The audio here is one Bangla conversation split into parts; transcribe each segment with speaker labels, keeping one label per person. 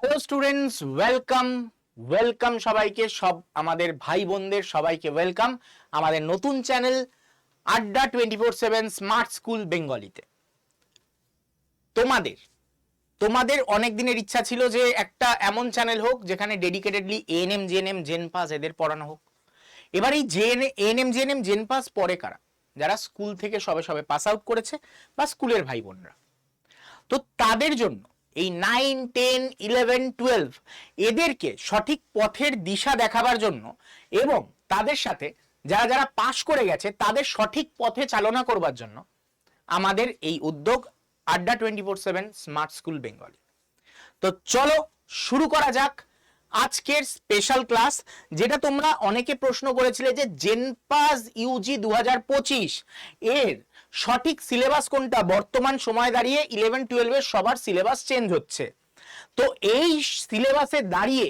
Speaker 1: হ্যালো স্টুডেন্টস ওয়েলকাম ওয়েলকাম সবাইকে, সব আমাদের ভাই বোনদের সবাইকে ওয়েলকাম আমাদের নতুন channel Adda twenty four seven smart school বেঙ্গলিতে তোমাদের তোমাদের অনেক দিনের ইচ্ছা ছিল যে একটা এমন চ্যানেল হোক যেখানে dedicatedly ANM GNM JENPAS এদের পড়ানো হোক। এবার এই JN ANM GNM JENPAS পরে কারা? যারা স্কুল থেকে সবে সবে পাস আউট করেছে বা স্কুলের ভাই বোনরা। তো তাদের জন্য এই নাইন টেন ইলেভেন টুয়েলভ এদেরকে সঠিক পথের দিশা দেখাবার জন্য এবং তাদের সাথে যারা যারা পাশ করে গেছে, তাদের সঠিক পথে চালনা করবার জন্য আমাদের এই উদ্যোগ Adda twenty four seven smart school Bengali তো চলো শুরু করা যাক আজকের স্পেশাল ক্লাস যেটা তোমরা অনেকে প্রশ্ন করেছিলে যে জেনপাস ইউজি দু হাজার পঁচিশ এর সঠিক সিলেবাস কোনটা? বর্তমান সময় দাঁড়িয়ে ইলেভেন টুয়েলভের সবার সিলেবাস চেঞ্জ হচ্ছে। তো এই সিলেবাসে দাঁড়িয়ে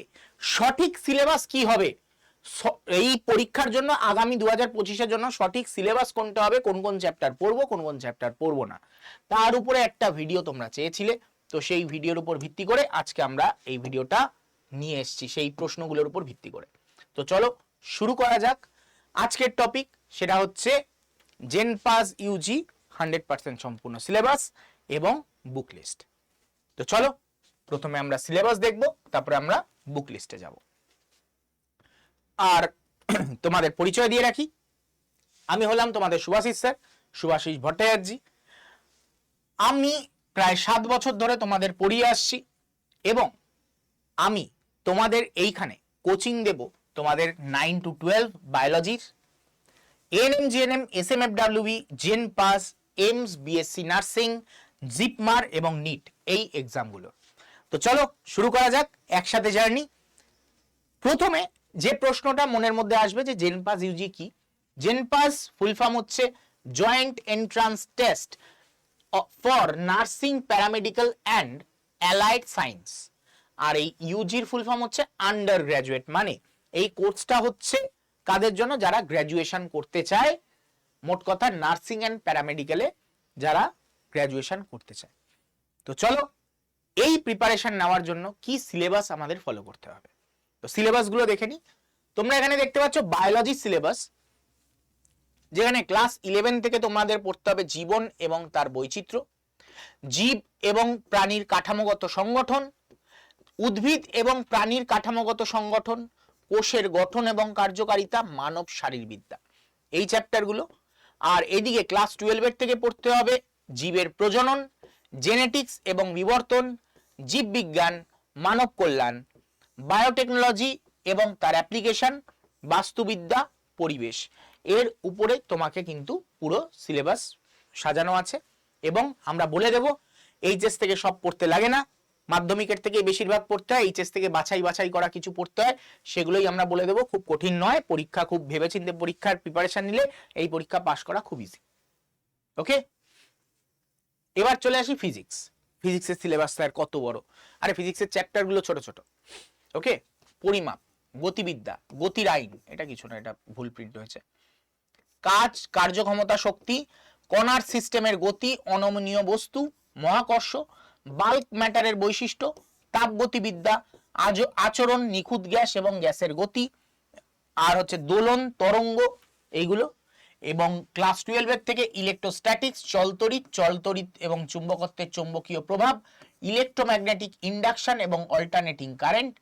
Speaker 1: সঠিক সিলেবাস কি হবে? এই পরীক্ষার জন্য আগামী দু হাজার পঁচিশের জন্য সঠিক সিলেবাস কোনটা হবে? কোন কোন চ্যাপ্টার পড়ব, কোন কোন চ্যাপ্টার পড়ব না। তার উপরে একটা ভিডিও তোমরা চেয়েছিলে। তো সেই ভিডিওর উপর ভিত্তি করে আজকে আমরা এই ভিডিওটা নিয়ে এসেছি, সেই প্রশ্নগুলোর উপর ভিত্তি করে। তো চলো শুরু করা যাক। আজকের টপিক সেটা হচ্ছে JENPAS UG hundred percent সম্পূর্ণ সিলেবাস এবং বুক লিস্ট। তো চলো, প্রথমে আমরা সিলেবাস দেখব, তারপরে আমরা বুক লিস্টে যাব। আর তোমাদের পরিচয় দিয়ে রাখি। আমি হলাম তোমাদের সুভাষিস স্যার, সুভাষিস ভট্টাচার্যী। আমি প্রায় সাত বছর ধরে তোমাদের পড়িয়ে আসছি এবং আমি তোমাদের এইখানে কোচিং দেব তোমাদের nine to twelve বায়োলজির ANM GNM S M F WB JENPAS AIIMS BSc nursing JIPMER এবং নিট এই এক্সামগুলো তো চলো শুরু করা যাক একসাথে জার্নি প্রথমে যে প্রশ্নটা মনের মধ্যে আসবে যে জেনপাস ইউজি কি? জেনপাস ফুল ফর্ম হচ্ছে joint entrance test for nursing paramedical and allied science আর এই ইউজির ফুল ফর্ম হচ্ছে আন্ডার গ্র্যাজুয়েট মানে এই কোর্সটা হচ্ছে কাদের জন্য? যারা গ্র্যাজুয়েশন করতে চায়, মোট কথা নার্সিং অ্যান্ড প্যারামেডিক্যালে যারা গ্র্যাজুয়েশন করতে চায়। তো চলো, এই প্রিপারেশন নেওয়ার জন্য কি সিলেবাস আমাদের ফলো করতে হবে? তো সিলেবাসগুলো দেখে নিই তোমরা এখানে দেখতে পাচ্ছ বায়োলজি সিলেবাস যেখানে ক্লাস ইলেভেন থেকে তোমাদের পড়তে হবে জীবন এবং তার বৈচিত্র্য, জীব এবং প্রাণীর কাঠামোগত সংগঠন, উদ্ভিদ এবং প্রাণীর কাঠামোগত সংগঠন কোষের গঠন এবং কার্যকারিতা মানব শারীরবিদ্যা। এই চ্যাপ্টারগুলো আর এদিকে ক্লাস টুয়েলভের থেকে পড়তে হবে জীবের প্রজনন জেনেটিক্স এবং বিবর্তন জীববিজ্ঞান মানব কল্যাণ বায়োটেকনোলজি এবং তার অ্যাপ্লিকেশন বাস্তুবিদ্যা, পরিবেশ। এর উপরে তোমাকে কিন্তু পুরো সিলেবাস সাজানো আছে। এবং আমরা বলে দেব এইচএস থেকে সব পড়তে লাগে না। মাধ্যমিকের থেকে বেশিরভাগ পড়তে হয় এইচএস থেকে বাছাই বাছাই করা কিছু পড়তে হয়, সেগুলোই আমরা বলে দেবো। খুব কঠিন নয়, পরীক্ষা খুব ভেবেচিন্তে পরীক্ষার প্রিপারেশন নিলে এই পরীক্ষা পাশ করা খুব ইজি ওকে এবার চলে আসি ফিজিক্স ফিজিক্সের সিলেবাস স্যার কত বড়। আরে ফিজিক্সের চ্যাপ্টারগুলো ছোট ছোট। ওকে পরিমাপ, গতিবিদ্যা, গতির আইন, এটা কিছু না, এটা ভুল প্রিন্ট হয়েছে। কাজ, কার্যক্ষমতা, শক্তি, কণার সিস্টেমের গতি, অনমনীয় বস্তু, মহাকর্ষ বাল্ক ম্যাটারের বৈশিষ্ট্য, তাপগতিবিদ্যা, আজ- আচরণ নিখুঁত গ্যাস এবং গ্যাসের গতি, আর হচ্ছে দোলন, তরঙ্গ এইগুলো, এবং ক্লাস টুয়েলভের থেকে ইলেকট্রোস্ট্যাটিক্স চলতড়িৎ চলতড়িৎ এবং চুম্বকত্বের চৌম্বকীয় প্রভাব ইলেকট্রোম্যাগনেটিক ইন্ডাকশন এবং অল্টারনেটিং কারেন্ট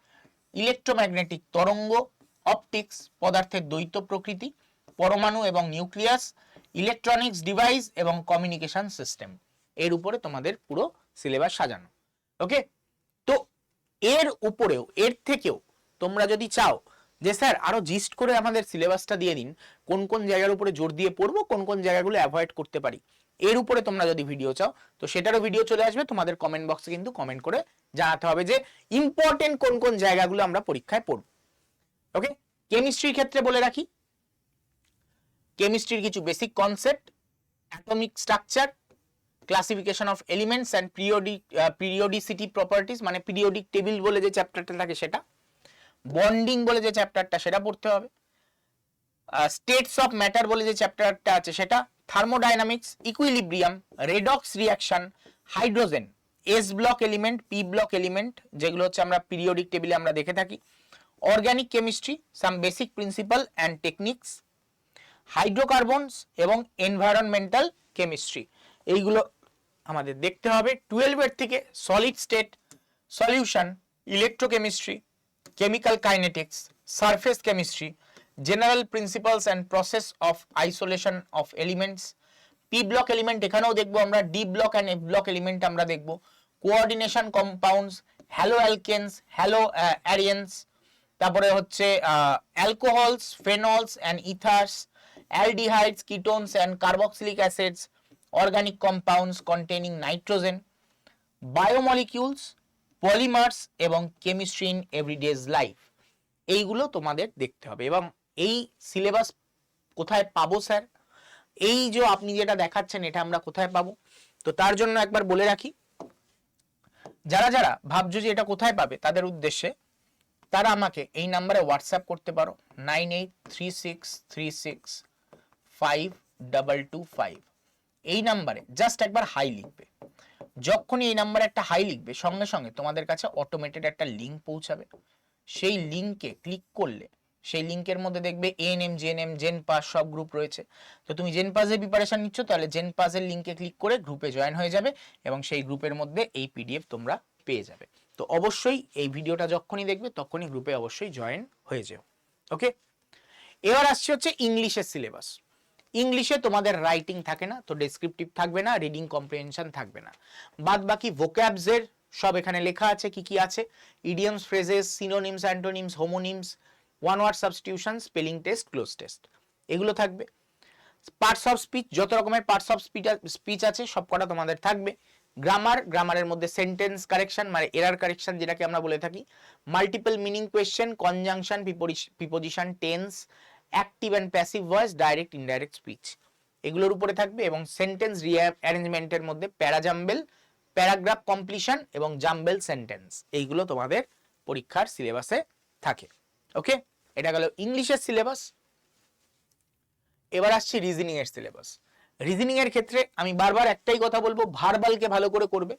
Speaker 1: ইলেকট্রোম্যাগনেটিক তরঙ্গ অপটিক্স পদার্থের দ্বৈত প্রকৃতি, পরমাণু এবং নিউক্লিয়াস ইলেকট্রনিক্স ডিভাইস এবং কমিউনিকেশন সিস্টেম এর উপরে তোমাদের পুরো সিলেবাস সাজানো ওকে তো এর উপরেও, এর থেকেও তোমরা যদি চাও যে স্যার আরও জিস্ট করে আমাদের সিলেবাসটা দিয়ে দিন, কোন কোন জায়গার উপরে জোর দিয়ে পড়ব, কোন কোন জায়গাগুলো অ্যাভয়েড করতে পারি। এর উপরে তোমরা যদি ভিডিও চাও, তো সেটারও ভিডিও চলে আসবে, তোমাদের কমেন্ট বক্সে কিন্তু কমেন্ট করে জানাতে হবে যে ইম্পর্টেন্ট কোন কোন জায়গাগুলো আমরা পরীক্ষায় পড়ব ওকে কেমিস্ট্রির ক্ষেত্রে বলে রাখি কেমিস্ট্রির কিছু basic concept atomic structure classification of elements and periodic periodicity properties মানে পিরিয়ডিক টেবিল বলে যে চ্যাপ্টারটা থাকে সেটা বন্ডিং বলে যে চ্যাপ্টারটা সেটা পড়তে হবে। স্টেটস অফ ম্যাটার বলে যে চ্যাপ্টারটা আছে সেটা thermodynamics equilibrium redox reaction hydrogen s block element p block element যেগুলো হচ্ছে আমরা পিরিয়ডিক টেবিলে আমরা দেখে থাকি। Organic chemistry some basic principle and techniques hydrocarbons এবং এনভায়রনমেন্টাল কেমিস্ট্রি এইগুলো আমাদের দেখতে হবে টুয়েলভের থেকে solid state solution electrochemistry chemical kinetics surface chemistry general principles and process of isolation of elements p block element এখানেও দেখব আমরা d block and f block element আমরা দেখব। Coordination compounds halo alkanes halo arenes তারপরে হচ্ছে alcohols phenols and ethers aldehydes ketones and carboxylic acids organic compounds containing nitrogen biomolecules polymers এবং কেমিস্ট্রি ইন এভরিডেজ লাইফ এইগুলো তোমাদের দেখতে হবে। এবং এই সিলেবাস কোথায় পাবো, স্যার? এই যে আপনি যেটা দেখাচ্ছেন, এটা আমরা কোথায় পাবো? তো তার জন্য একবার বলে রাখি, যারা যারা ভাবছ যে এটা কোথায় পাবে, তাদের উদ্দেশ্যে তারা আমাকে এই নাম্বারে হোয়াটসঅ্যাপ করতে পারো nine eight three six three six five double two five এই নাম্বারে জাস্ট একবার হাই লিখবে। যখনই এই নাম্বারে একটা হাই লিখবে, সঙ্গে সঙ্গে তোমাদের কাছে অটোমেটেড একটা লিঙ্ক পৌঁছাবে। সেই লিঙ্কে ক্লিক করলে, সেই লিঙ্কের মধ্যে দেখবে N M gen M gen pass সব গ্রুপ রয়েছে। তো তুমি জেন পাসের প্রিপারেশন নিচ্ছ, তাহলে জেন পাসের লিঙ্কে ক্লিক করে গ্রুপে জয়েন হয়ে যাবে এবং সেই গ্রুপের মধ্যে এই পিডিএফ তোমরা পেয়ে যাবে। তো অবশ্যই এই ভিডিওটা যখনই দেখবে, তখনই গ্রুপে অবশ্যই জয়েন হয়ে যেও। ওকে এবার আসছে হচ্ছে ইংলিশের সিলেবাস ইংলিশে তোমাদের রাইটিং থাকে না, তো ডেসক্রিপটিভ থাকবে না রিডিং কম্প্রিহেনশন থাকবে না। বাদ বাকি ভোক্যাবসের সব এখানে লেখা আছে, কি কি আছে? Idioms phrases synonyms antonyms homonyms one word substitution spelling test cloze test এগুলো থাকবে। পার্টস অফ স্পিচ যত রকমের পার্টস অফ স্পিচ আছে, সব কটা তোমাদের থাকবে। গ্রামার গ্রামারের মধ্যে সেন্টেন্স কারেকশন মানে এরার কারেকশন যেটাকে আমরা বলে থাকি। Multiple meaning question conjunction preposition tense active and passive voice direct indirect speech এগুলোর উপরে থাকবে এবং সেন্টেন্স অ্যারেঞ্জমেন্টের মধ্যে প্যারাজাম্বেল প্যারাগ্রাফ কমপ্লিশন এবং জাম্বেল সেন্টেন্স এইগুলো তোমাদের পরীক্ষার সিলেবাসে থাকে। ওকে? এটা গেল ইংলিশের সিলেবাস এবার আসছি রিজনিং এর সিলেবাস রিজনিং এর ক্ষেত্রে আমি বারবার একটাই কথা বলব ভার্বালকে ভালো করে করবে।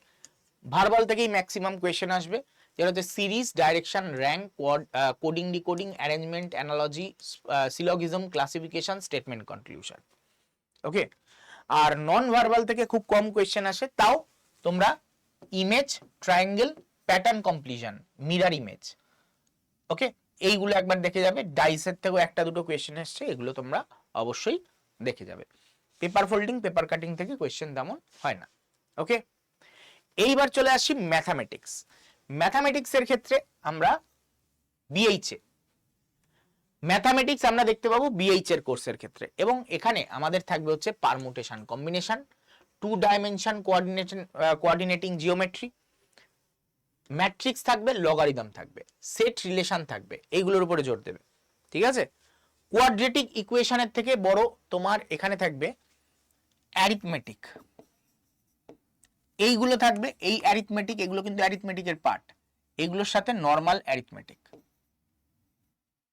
Speaker 1: ভার্বাল থেকেই ম্যাক্সিমাম কোয়েশ্চেন আসবে। যেটা হচ্ছে series direction rank coding decoding arrangement analogy syllogism classification statement conclusion okay আর নন ভার্বাল থেকে খুব কম কোয়েশ্চেন আসে। তাও তোমরা image triangle pattern completion mirror image okay এইগুলো একবার দেখে যাবে। ডাইসের থেকেও একটা দুটো কোয়েশ্চেন এসছে। এগুলো তোমরা অবশ্যই দেখে যাবে। পেপার ফোল্ডিং পেপার কাটিং থেকে কোয়েশ্চেন তেমন হয় না। ওকে এইবার চলে আসি ম্যাথামেটিক্স ম্যাথামেটিক্সের ক্ষেত্রে আমরা বিএইচ ম্যাথামেটিক্স আমরা দেখতে পাবো বিএইচ এর কোর্সের ক্ষেত্রে এবং এখানে আমাদের থাকবে হচ্ছে permutation combination two dimension coordination coordinating geometry matrix থাকবে লগারিদম থাকবে সেট রিলেশন থাকবে, এইগুলোর উপরে জোর দেবে, ঠিক আছে? কোয়াড্রেটিক ইকুয়েশনের থেকে বড় তোমার এখানে থাকবে অ্যারিথমেটিক এইগুলো থাকবে, এই অ্যারিথমেটিক এগুলো কিন্তু অ্যারিথমেটিকের পার্ট এগুলোর সাথে নর্মাল অ্যারিথমেটিক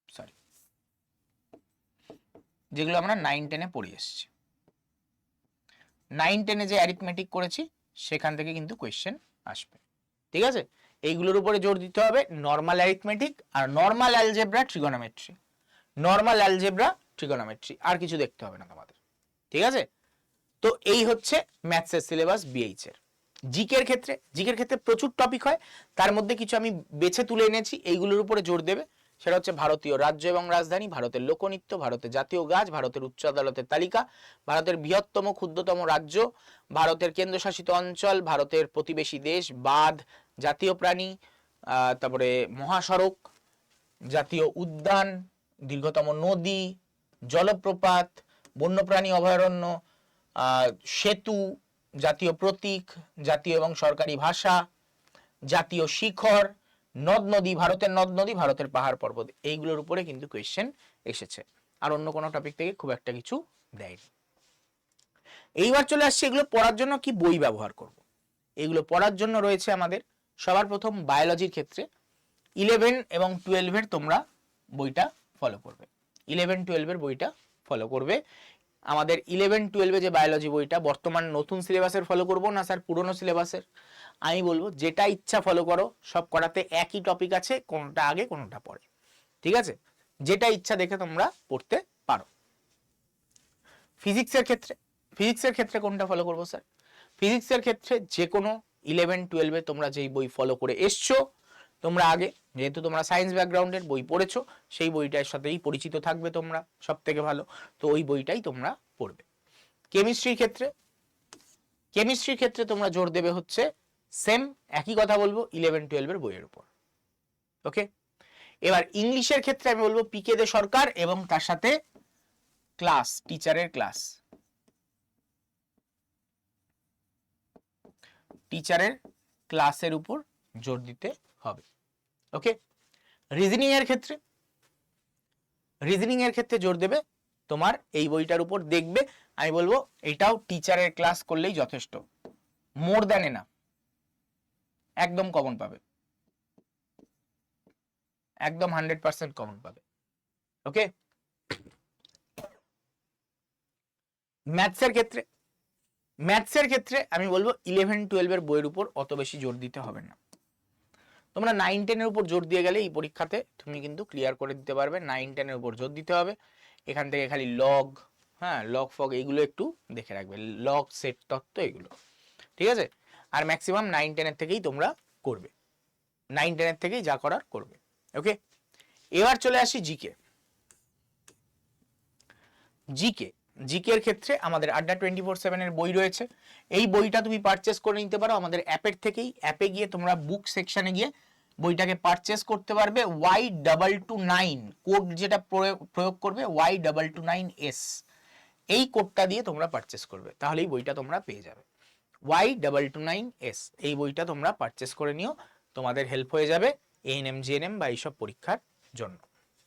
Speaker 1: সরি যেগুলো আমরা নাইন টেনে পড়ে এসেছি। নাইন টেনে যে অ্যারিথমেটিক করেছি, সেখান থেকে কিন্তু কোয়েশ্চেন আসবে। ঠিক আছে? এইগুলোর উপরে জোর দিতে হবে নর্মাল অ্যারিথমেটিক আর normal algebra trigonometry normal algebra trigonometry আর কিছু দেখতে হবে না তোমাদের। ঠিক আছে? তো এই হচ্ছে ম্যাথসের সিলেবাস বিএইচ এর। জিকের ক্ষেত্রে জিকের ক্ষেত্রে প্রচুর টপিক হয়। তার মধ্যে কিছু আমি বেছে তুলে এনেছি, এইগুলোর উপরে জোর দেবে। সেটা হচ্ছে ভারতীয় রাজ্য এবং রাজধানী, ভারতের লোকনৃত্য, ভারতের জাতীয় গাছ, ভারতের উচ্চ আদালতের তালিকা, ভারতের বৃহত্তম ক্ষুদ্রতম রাজ্য, ভারতের কেন্দ্রশাসিত অঞ্চল, ভারতের প্রতিবেশী দেশ, বাঁধ, জাতীয় প্রাণী তারপরে মহাসড়ক, জাতীয় উদ্যান, দীর্ঘতম নদী, জলপ্রপাত, বন্যপ্রাণী অভয়ারণ্য সেতু জাতীয় প্রতীক, জাতীয় এবং সরকারি ভাষা, জাতীয় শিখর, নদ নদী, ভারতের নদ নদী, ভারতের পাহাড় পর্বত। এইগুলোর উপরে কিন্তু কোয়েশ্চেন এসেছে। আর অন্য কোনো টপিক থেকে খুব একটা কিছু দেয়নি। এইবার চলে আসছে এগুলো পড়ার জন্য কি বই ব্যবহার করব। এগুলো পড়ার জন্য রয়েছে আমাদের সবার প্রথম বায়োলজির ক্ষেত্রে ইলেভেন এবং টুয়েলভের তোমরা বইটা ফলো করবে। ইলেভেন টুয়েলভের বইটা ফলো করবে। আমাদের ইলেভেন টুয়েলভে যে বায়োলজি বইটা বর্তমান নতুন সিলেবাসের ফলো করব? না স্যার পুরনো সিলেবাসের আমি বলব, যেটা ইচ্ছা ফলো করো, সব করাতে একই টপিক আছে, কোনটা আগে, কোনটা পরে। ঠিক আছে? যেটা ইচ্ছা দেখে তোমরা পড়তে পারো। ফিজিক্সের ক্ষেত্রে ফিজিক্সের ক্ষেত্রে কোনটা ফলো করব স্যার ফিজিক্সের ক্ষেত্রে যে কোনো ইলেভেন টুয়েলভে তোমরা যেই বই ফলো করে এসছো তোমরা আগে। যেহেতু তোমরা সায়েন্স ব্যাকগ্রাউন্ডের বই পড়েছো, সেই বইটার সাথেই পরিচিত থাকবে তোমরা সব থেকে ভালো। তো ওই বইটাই তোমরা পড়বে। কেমিস্ট্রির ক্ষেত্রে? কেমিস্ট্রির ক্ষেত্রে তোমরা জোর দেবে হচ্ছে সেম একই কথা বলব ইলেভেন টুয়েলভের বইয়ের উপর। ওকে এবার ইংলিশের ক্ষেত্রে আমি বলব পিকে দে সরকার এবং তার সাথে ক্লাস টিচারের ক্লাস টিচারের ক্লাসের উপর জোর দিতে হবে। ওকে রিজনিং এর ক্ষেত্রে রিজনিং এর ক্ষেত্রে জোর দেবে তোমার এই বইটার উপর দেখবে। আমি বলব, এটাও টিচারের ক্লাস করলেই যথেষ্ট। মোর দ্যান না একদম কমন পাবে। একদম হান্ড্রেড পার্সেন্ট কমন পাবে। ওকে ম্যাথসের ক্ষেত্রে ম্যাথসের ক্ষেত্রে আমি বলব ইলেভেন টুয়েলভের বইয়ের উপর অত বেশি জোর দিতে হবে না। তোমরা নাইন টেনের উপর জোর দিয়ে গেলে এই পরীক্ষাতে তুমি কিন্তু ক্লিয়ার করে দিতে পারবে। নাইন টেনের উপর জোর দিতে হবে। এখান থেকে খালি লগ হ্যাঁ লগ ফগ এইগুলো একটু দেখে রাখবে। লগ সেট তত্ত্ব এগুলো। ঠিক আছে? আর ম্যাক্সিমাম নাইন টেনের থেকেই তোমরা করবে। নাইন টেনের থেকেই যা করার করবে। ওকে এবার চলে আসি জিকে জিকে জিকের ক্ষেত্রে আমাদের আড্ডা টোয়েন্টি ফোর সেভেনের বই রয়েছে। এই বইটা তুমি পারচেস করে নিতে পারো। আমাদের অ্যাপের থেকেই। অ্যাপে গিয়ে তোমরা বুক সেকশনে গিয়ে বইটাকে পারচেস করতে পারবে Y double two nine code যেটা প্রয়োগ করবে Y double two nine S এই কোডটা দিয়ে তোমরা পারচেস করবে, তাহলে এই বইটা তোমরা পেয়ে যাবে। Y double two nine S এই বইটা তোমরা পারচেস করে নিও, তোমাদের হেল্প হয়ে যাবে এএনএম জিএনএম বা এইসব পরীক্ষার জন্য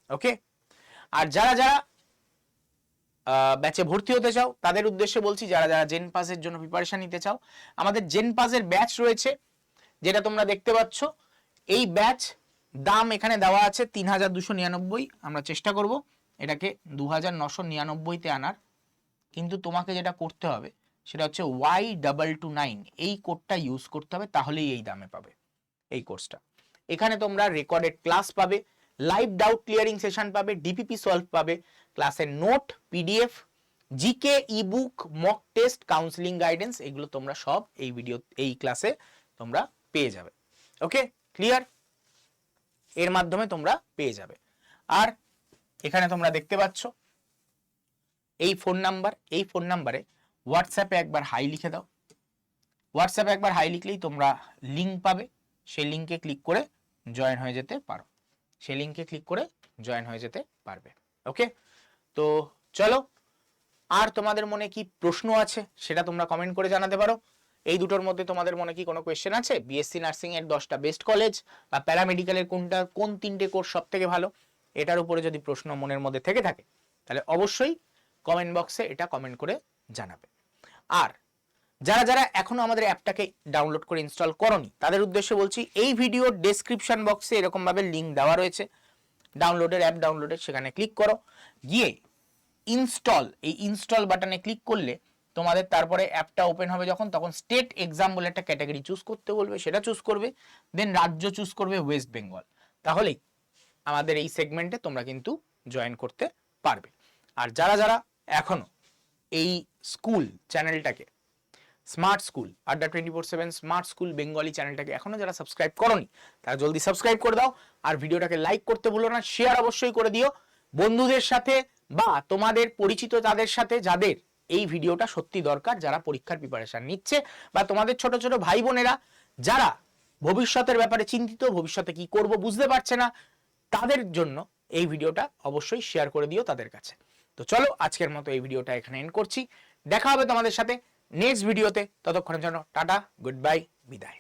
Speaker 1: ওকে আর যারা যারা ব্যাচে ভর্তি হতে চাও, তাদের উদ্দেশ্যে বলছি, যারা যারা জেন পাসের জন্য প্রিপারেশন নিতে চাও, আমাদের জেন পাসের ব্যাচ রয়েছে, যেটা তোমরা দেখতে পাচ্ছ এই ব্যাচ দাম এখানে দেওয়া আছে তিন হাজার দুশো নিরানব্বই। আমরা চেষ্টা করব এটাকে দু হাজার নশো নিরানব্বইতে আনার। কিন্তু তোমাকে যেটা করতে হবে, সেটা হচ্ছে ওয়াই ডাবল টু নাইন এই কোডটা ইউজ করতে হবে, তাহলেই এই দামে পাবে এই কোর্সটা এখানে তোমরা রেকর্ডেড ক্লাস পাবে লাইভ ডাউট ক্লিয়ারিং সেশন পাবে ডিপিপি সলভ পাবে ক্লাসের note PDF GK ebook mock test counselling guidance এগুলো তোমরা সব এই ভিডিও এই ক্লাসে তোমরা পেয়ে যাবে। ওকে ক্লিয়ার এর মাধ্যমে তোমরা পেয়ে যাবে। আর এখানে তোমরা দেখতে পাচ্ছ, এই ফোন নাম্বার এই ফোন নাম্বারে হোয়াটসঅ্যাপে একবার হাই লিখে দাও। হোয়াটসঅ্যাপে একবার হাই লিখলেই তোমরা লিঙ্ক পাবে। সেই লিঙ্কে ক্লিক করে জয়েন হয়ে যেতে পারো। সেই লিঙ্কে ক্লিক করে জয়েন হয়ে যেতে পারবে। ওকে তো চলো, আর তোমাদের মনে কি প্রশ্ন আছে সেটা তোমরা কমেন্ট করে জানাতে পারো। এই দুটোর মধ্যে তোমাদের মনে কি কোনো কোয়েশ্চেন আছে? বিএসসি নার্সিং এর দশটা বেস্ট কলেজ বা প্যারামেডিক্যালের কোনটা, কোন তিনটে কোর্স সব থেকে ভালো? এটার উপরে যদি প্রশ্ন মনের মধ্যে থেকে থাকে, তাহলে অবশ্যই কমেন্ট বক্সে এটা কমেন্ট করে জানাবে। আর যারা যারা এখনও আমাদের অ্যাপটাকে ডাউনলোড করে ইনস্টল করনি, তাদের উদ্দেশ্যে বলছি, এই ভিডিওর ডেসক্রিপশন বক্সে এরকম ভাবে লিঙ্ক দেওয়া রয়েছে। ডাউনলোডের অ্যাপ ডাউনলোডের সেখানে ক্লিক করো। গিয়ে ইনস্টল এই ইনস্টল বাটনে ক্লিক করলে তোমাদের তারপরে অ্যাপটা ওপেন হবে যখন, তখন স্টেট এক্সাম বলে একটা ক্যাটাগরি চুজ করতে বলবে, সেটা চুজ করবে। দেন রাজ্য চুজ করবে ওয়েস্ট বেঙ্গল তাহলেই আমাদের এই সেগমেন্টে তোমরা কিন্তু জয়েন করতে পারবে। আর যারা যারা এখনও এই স্কুল চ্যানেলটাকে স্মার্ট স্কুল আড্ডা twenty four seven smart school Bengali চ্যানেলটাকে এখনও যারা সাবস্ক্রাইব করনি, তারা জলদি সাবস্ক্রাইব করে দাও। আর ভিডিওটাকে লাইক করতে ভুলো না শেয়ার অবশ্যই করে দিও। বন্ধুদের সাথে বা তোমাদের পরিচিত তাদের সাথে, যাদের এই ভিডিওটা সত্যি দরকার যারা পরীক্ষার প্রিপারেশন নিচ্ছে বা তোমাদের ছোট ছোট ভাই বোনেরা যারা ভবিষ্যতের ব্যাপারে চিন্তিত, ভবিষ্যতে কি করব বুঝতে পারছে না, তাদের জন্য এই ভিডিওটা অবশ্যই শেয়ার করে দিও তাদের কাছে। তো চলো আজকের মতো এই ভিডিওটা এখানে এন্ড করছি। দেখা হবে তোমাদের সাথে নেক্সট ভিডিওতে ততক্ষণের জন্য টাটা গুড বাই বিদায়।